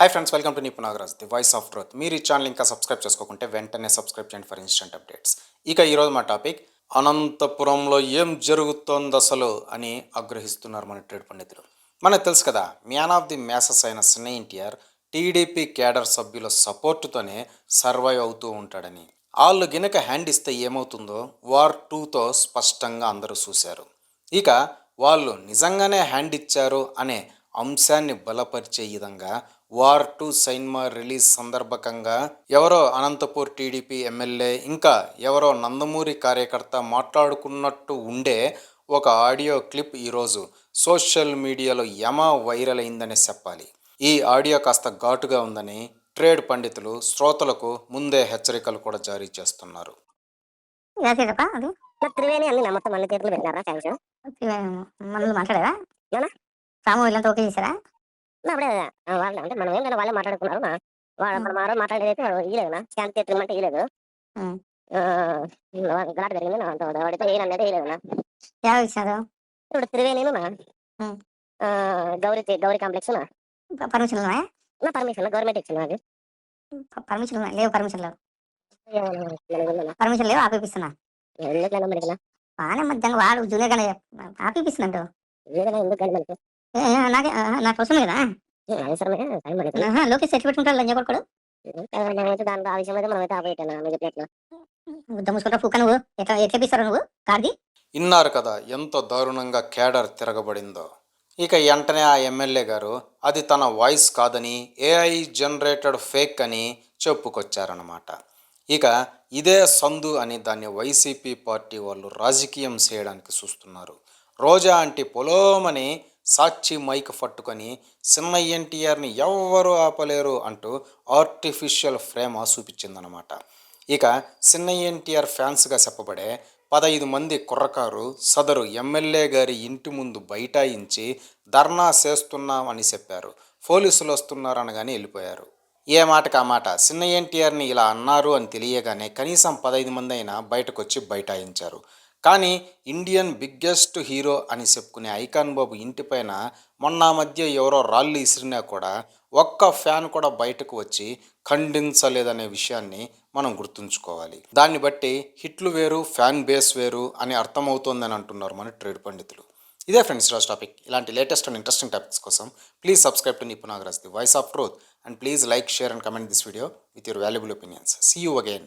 Hi friends welcome to Nipu Nagaraj the voice of truth మీరు ఈ channel ఇంకా subscribe చేసుకోకుంటే వెంటనే సబ్స్క్రైబ్ చేయండి ఫర్ ఇన్స్టెంట్ అప్డేట్స్ ఇక ఈరోజు మా టాపిక్ అనంతపురంలో ఏం జరుగుతోంది అసలు అని ఆగ్రహిస్తున్నారు మన ట్రేడ్ పండితులు. మనకు తెలుసు కదా మ్యాన్ ఆఫ్ ది మ్యాసెస్ అయిన సినీ ఎన్టీఆర్ టీడీపీ క్యాడర్ సభ్యుల సపోర్టుతోనే సర్వైవ్ అవుతూ ఉంటాడని. వాళ్ళు గినక హ్యాండ్ ఇస్తే ఏమవుతుందో వార్ టూతో స్పష్టంగా అందరూ చూశారు. ఇక వాళ్ళు నిజంగానే హ్యాండ్ ఇచ్చారు అనే అంశాన్ని బలపరిచే విధంగా వార్ టూ సినిమా రిలీజ్ సందర్భకంగా ఎవరో అనంతపూర్ టీడీపీ ఎమ్మెల్యే ఇంకా ఎవరో నందమూరి కార్యకర్త మాట్లాడుకున్నట్టు ఉండే ఒక ఆడియో క్లిప్ ఈరోజు సోషల్ మీడియాలో యమ వైరల్ అయిందనే చెప్పాలి. ఈ ఆడియో కాస్త ఘాటుగా ఉందని ట్రేడ్ పండితులు శ్రోతలకు ముందే హెచ్చరికలు కూడా జారీ చేస్తున్నారు. రాసేదప్ప అది? మరి త్రివేణి అన్ని నా మొత్తం అన్ని చేతులు పెట్టినారా? థ్యాంక్స్ మనల్ని మాట్లాడారా ఏనా? సాము వీళ్ళంతా ఓకే చేశారా? అప్పుడే ఆ, వాళ్ళ అంటే మనం ఏంటంటే వాళ్ళే మాట్లాడుకున్నారు నా వాడు అప్పుడు మా రోజు మాట్లాడేది వాడు ఇయలేదు నా. స్కాన్ తెచ్చుకోమంటే ఇయలేదు ఉం. గలాట జరిగింది నా అంత వాడితే ఏం అనేది ఇయలేదు నా. ఎవరు ఇచ్చారు ఇప్పుడు త్రివేణి నా. ఆ, గౌరీ గౌరీ కాంప్లెక్స్ నా. పర్మిషన్ నా పర్మిషన్ గవర్నమెంట్ ఇచ్చింది అది పర్మిషన్ లేవు పర్మిషన్ లేవు. పర్మిషన్ లేవు ఆపిపిస్తున్నా. ఎందుకు మనకి నా బాగానే మధ్యాహ్నం వాడు జూనియర్ గానే ఆపిపిస్తున్నట్టు ఏదైనా ఎందుకు నాకే నాకు వస్తుంది కదా? లోకేష్ పెట్టుకుంటాడు లంజ కొడుకుడు అయితే నువ్వు చెప్పినట్లు. నువ్వు. ఎట్లా నువ్వు? కార్ది? ఇన్నారు కదా ఎంత దారుణంగా క్యాడర్ తిరగబడిందో. ఇక వెంటనే ఆ ఎమ్మెల్యే గారు అది తన వాయిస్ కాదని ఏఐ జనరేటెడ్ ఫేక్ అని చెప్పుకొచ్చారన్నమాట. ఇక ఇదే సందు అని దాన్ని వైసీపీ పార్టీ వాళ్ళు రాజకీయం చేయడానికి చూస్తున్నారు. రోజా అంటే పొలోమని సాక్షి మైక్ పట్టుకొని చిన్న ఎన్టీఆర్ని ఎవ్వరూ ఆపలేరు అంటూ ఆర్టిఫిషియల్ ఫ్రేమ్ చూపించిందనమాట ఇక చిన్న ఎన్టీఆర్ ఫ్యాన్స్గా చెప్పబడే పదహైదు మంది కుర్రకారు సదరు ఎమ్మెల్యే గారి ఇంటి ముందు బైఠాయించి ధర్నా చేస్తున్నామని చెప్పారు. పోలీసులు వస్తున్నారనగానే వెళ్ళిపోయారు. ఏ మాటకు ఆ మాట? చిన్న ఎన్టీఆర్ని ఇలా అన్నారు అని తెలియగానే కనీసం పదహైదు మంది అయినా బయటకు వచ్చి బైఠాయించారు. కానీ ఇండియన్ బిగ్గెస్ట్ హీరో అని చెప్పుకునే ఐకాన్ బాబు ఇంటిపైన మొన్న మధ్య ఎవరో రాళ్ళు ఇసిరినా కూడా ఒక్క ఫ్యాన్ కూడా బయటకు వచ్చి ఖండించలేదనే విషయాన్ని మనం గుర్తుంచుకోవాలి. దాన్ని బట్టి హిట్లు వేరు ఫ్యాన్ బేస్ వేరు అని అర్థమవుతోందని అంటున్నారు మన ట్రేడ్ పండితులు. ఇదే ఫ్రెండ్స్ ఈరోజు టాపిక్. ఇలాంటి లేటెస్ట్ అండ్ ఇంట్రెస్టింగ్ టాపిక్స్ కోసం please subscribe to Nipu the voice of truth and please like share and comment this video with your valuable opinions. See you again